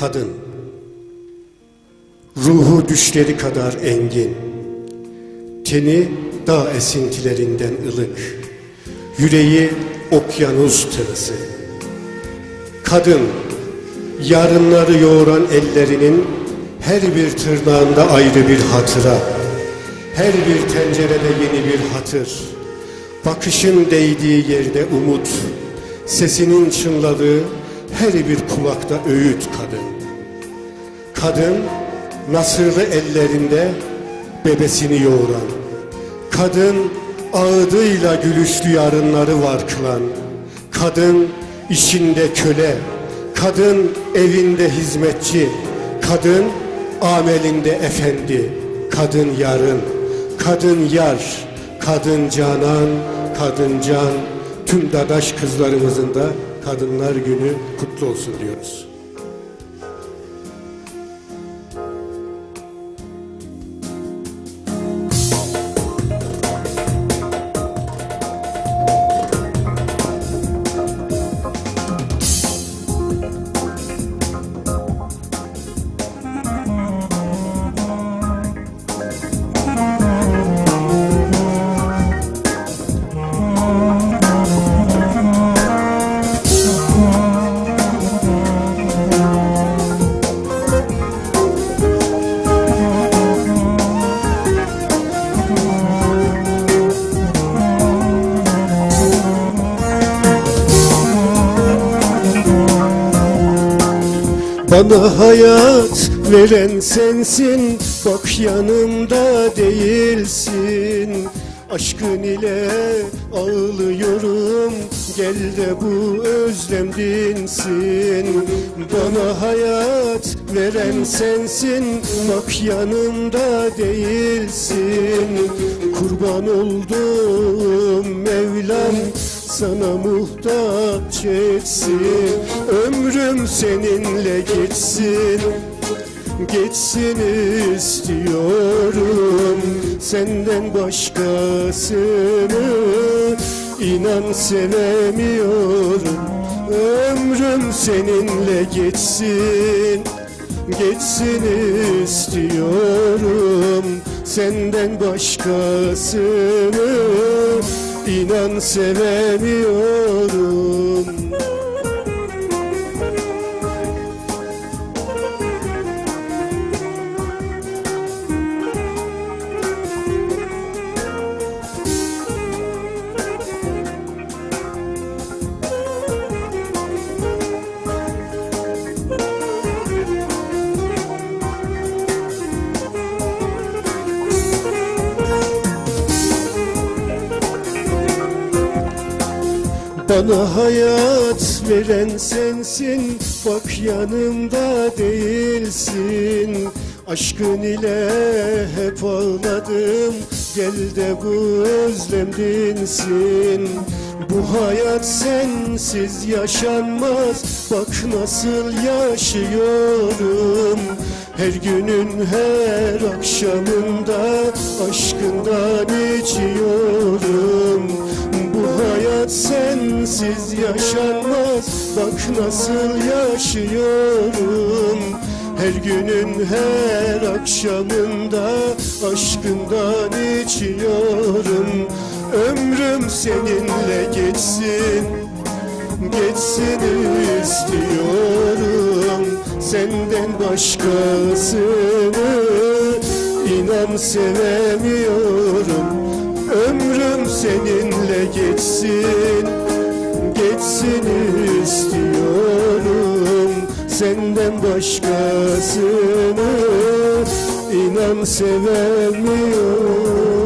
Kadın. Ruhu düşleri kadar engin. Teni dağ esintilerinden ılık. Yüreği okyanus tırısı Kadın Yarınları yoğuran ellerinin Her bir tırnağında ayrı bir hatıra. Her bir tencerede yeni bir hatır. Bakışın değdiği yerde umut. Sesinin çınladığı her bir kulakta öğüt kadın. Kadın nasırlı ellerinde bebesini yoğuran. Kadın ağıdıyla gülüşlü yarınları var kılan. Kadın işinde köle. Kadın evinde hizmetçi. Kadın amelinde efendi. Kadın yarın Kadın yar. Kadın canan Kadın can. Tüm dadaş kızlarımızın da Kadınlar Günü kutlu olsun diyoruz. Bana hayat veren sensin Bak yanımda değilsin. Aşkın ile ağlıyorum Gel de bu özlem dinsin. Bana hayat veren sensin Bak yanımda değilsin. Kurban oldum Mevlam sana muhtaç etsin Ömrüm seninle geçsin Geçsin istiyorum Senden başkasını. İnan sevemiyorum Ömrüm seninle geçsin Geçsin istiyorum Senden başkasını inan sevemiyorum Bana hayat veren sensin Bak yanımda değilsin. Aşkın ile hep ağladım Gel de bu özlem dinsin. Bu hayat sensiz yaşanmaz Bak nasıl yaşıyorum. Her günün her akşamında Aşkından içiyorum sensiz yaşanmaz. Bak nasıl yaşıyorum. Her günün her akşamında Aşkından içiyorum. Ömrüm seninle geçsin. Geçsin istiyorum. Senden başkasını inan sevemiyorum. Ömrüm seninle geçsin Senden başkasını inan sevemiyorum